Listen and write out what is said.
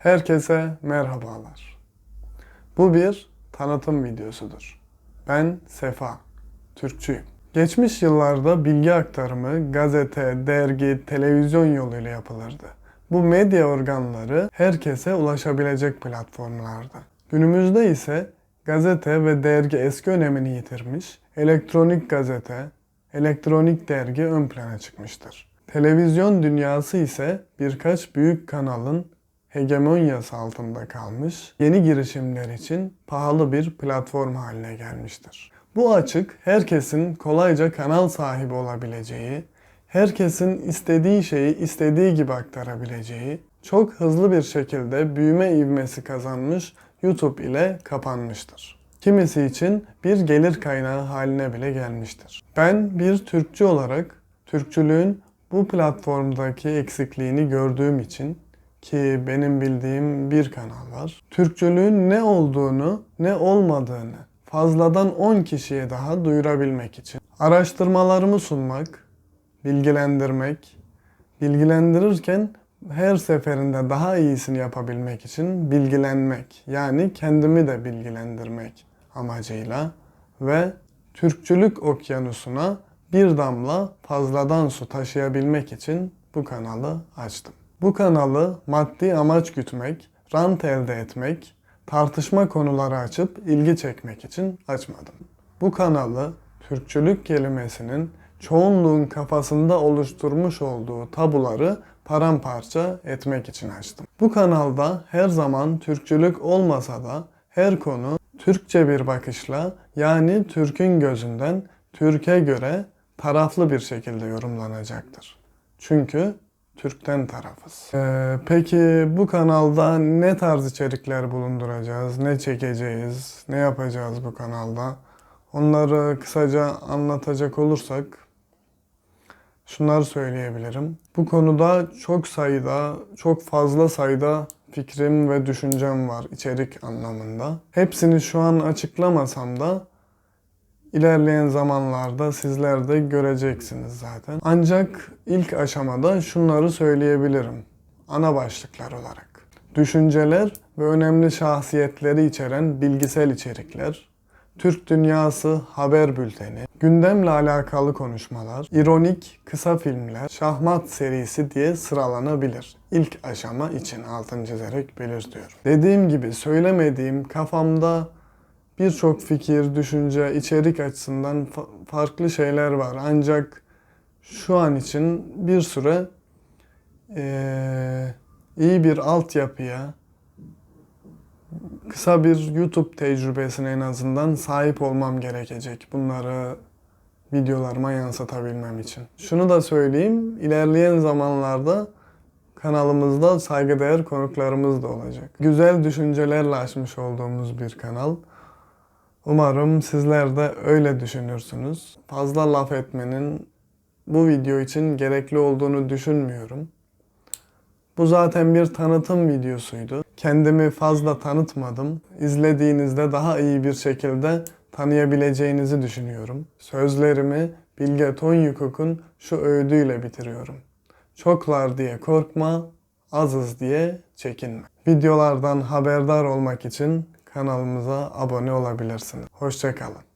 Herkese merhabalar. Bu bir tanıtım videosudur. Ben Sefa, Türkçüyüm. Geçmiş yıllarda bilgi aktarımı gazete, dergi, televizyon yoluyla yapılırdı. Bu medya organları herkese ulaşabilecek platformlardı. Günümüzde ise gazete ve dergi eski önemini yitirmiş, elektronik gazete, elektronik dergi ön plana çıkmıştır. Televizyon dünyası ise birkaç büyük kanalın hegemonyası altında kalmış, yeni girişimler için pahalı bir platform haline gelmiştir. Bu açık herkesin kolayca kanal sahibi olabileceği, herkesin istediği şeyi istediği gibi aktarabileceği, çok hızlı bir şekilde büyüme ivmesi kazanmış YouTube ile kapanmıştır. Kimisi için bir gelir kaynağı haline bile gelmiştir. Ben bir Türkçü olarak Türkçülüğün bu platformdaki eksikliğini gördüğüm için ki benim bildiğim bir kanal var. Türkçülüğün ne olduğunu, ne olmadığını fazladan 10 kişiye daha duyurabilmek için araştırmalarımı sunmak, bilgilendirmek, bilgilendirirken her seferinde daha iyisini yapabilmek için bilgilenmek, yani kendimi de bilgilendirmek amacıyla ve Türkçülük okyanusuna bir damla fazladan su taşıyabilmek için bu kanalı açtım. Bu kanalı maddi amaç gütmek, rant elde etmek, tartışma konuları açıp ilgi çekmek için açmadım. Bu kanalı Türkçülük kelimesinin çoğunluğun kafasında oluşturmuş olduğu tabuları paramparça etmek için açtım. Bu kanalda her zaman Türkçülük olmasa da her konu Türkçe bir bakışla yani Türk'ün gözünden Türkiye göre taraflı bir şekilde yorumlanacaktır. Çünkü Türk'ten tarafız. Ee, peki bu kanalda ne tarz içerikler bulunduracağız, ne çekeceğiz, ne yapacağız bu kanalda? Onları kısaca anlatacak olursak şunları söyleyebilirim. Bu konuda çok sayıda, çok fazla sayıda fikrim ve düşüncem var içerik anlamında. Hepsini şu an açıklamasam da İlerleyen zamanlarda sizler de göreceksiniz zaten. Ancak ilk aşamada şunları söyleyebilirim. Ana başlıklar olarak. Düşünceler ve önemli şahsiyetleri içeren bilgisel içerikler, Türk Dünyası haber bülteni, gündemle alakalı konuşmalar, ironik kısa filmler, şahmat serisi diye sıralanabilir. İlk aşama için altın çizerek belirtiyorum. Dediğim gibi söylemediğim kafamda birçok fikir, düşünce, içerik açısından fa- farklı şeyler var. Ancak şu an için bir süre eee, iyi bir altyapıya, kısa bir YouTube tecrübesine en azından sahip olmam gerekecek. Bunları videolarıma yansıtabilmem için. Şunu da söyleyeyim, ilerleyen zamanlarda kanalımızda saygıdeğer konuklarımız da olacak. Güzel düşüncelerle açmış olduğumuz bir kanal. Umarım sizler de öyle düşünürsünüz. Fazla laf etmenin bu video için gerekli olduğunu düşünmüyorum. Bu zaten bir tanıtım videosuydu. Kendimi fazla tanıtmadım. İzlediğinizde daha iyi bir şekilde tanıyabileceğinizi düşünüyorum. Sözlerimi Bilge Tonyukuk'un şu öğüdüyle bitiriyorum. Çoklar diye korkma, azız diye çekinme. Videolardan haberdar olmak için kanalımıza abone olabilirsiniz. Hoşçakalın.